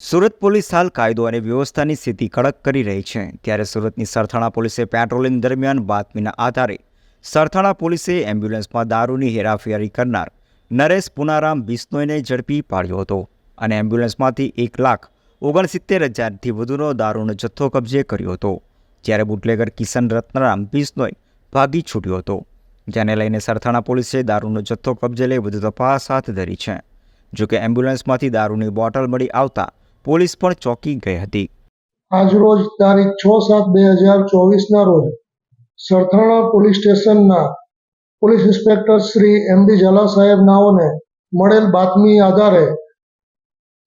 Surat police હાલ કાયદો અને વ્યવસ્થાની સ્થિતિ કડક કરી રહી છે. ત્યારે સુરતની સરથાણા પોલીસે પેટ્રોલિંગ દરમિયાન બાતમીના આધારે સરથાણા પોલીસે એમ્બ્યુલન્સમાં દારૂની હેરાફેરી કરનાર નરેશ પુનારામ બિસ્નોયને ઝડપી પાડ્યો હતો અને એમ્બ્યુલન્સમાંથી એક લાખ ઓગણસિત્તેર હજારથી વધુનો દારૂનો જથ્થો કબજે કર્યો હતો. જ્યારે બુટલેગર કિશન રત્નરામ બિસ્નોય ભાગી છૂટ્યો હતો. જેને લઈને સરથાણા પોલીસે દારૂનો જથ્થો કબજે લઈ વધુ તપાસ હાથ ધરી છે. જોકે એમ્બ્યુલન્સમાંથી દારૂની બોટલ મળી આવતા પોલીસ પણ ચોંકી ગઈ હતી. આજરોજ તારીખ છ સાત બે હજાર ચોવીસના રોજ સરથાણા પોલીસ સ્ટેશનના police inspector Shri M D Zala સાહેબ નાઓને મળેલ બાતમી આધારે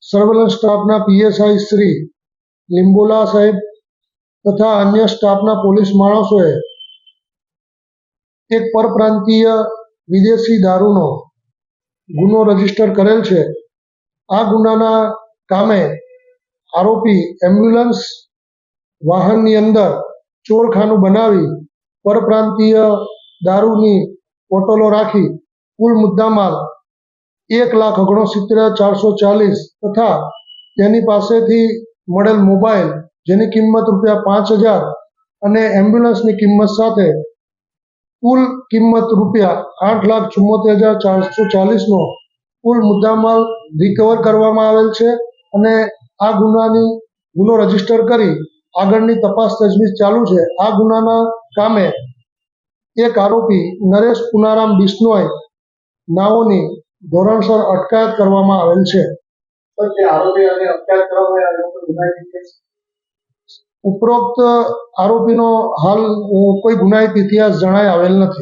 સર્વેલન્સ સ્ટાફના પીએસઆઈ શ્રી લીંબોલા સાહેબ તથા અન્ય સ્ટાફના પોલીસ માણસોએ એક પરપ્રાંતીય વિદેશી દારૂનો ગુનો રજિસ્ટર કરેલ છે. આ ગુનાના કામે આરોપી એમ્બ્યુલન્સ વાહનની અંદર ચોરખાનું બનાવી પરપ્રાંતીય દારૂની બોટલો રાખી કુલ મુદ્દામાલ એક લાખ ઓગણસિત્તેર ચારસો ચાલીસ તથા તેની પાસેથી મળેલ મોબાઈલ જેની કિંમત રૂપિયા પાંચ હજાર અને એમ્બ્યુલન્સની કિંમત સાથે કુલ કિંમત રૂપિયા આઠ લાખ ચુમ્મોતેર હજાર ચારસો ચાલીસનો કુલ મુદ્દામાલ રિકવર કરવામાં આવેલ છે અને આ ગુનાની ગુનો રજિસ્ટર કરી આગળની તપાસ તજવીજ ચાલુ છે. આ ગુનાના કામે એક આરોપી નરેશ પુનારામ બિશ્નોય નાઓની ધોરણસર અટકાયત કરવામાં આવેલ છે. ઉપરોક્ત આરોપીનો હાલ કોઈ ગુનાહિત ઇતિહાસ જણાય આવેલ નથી.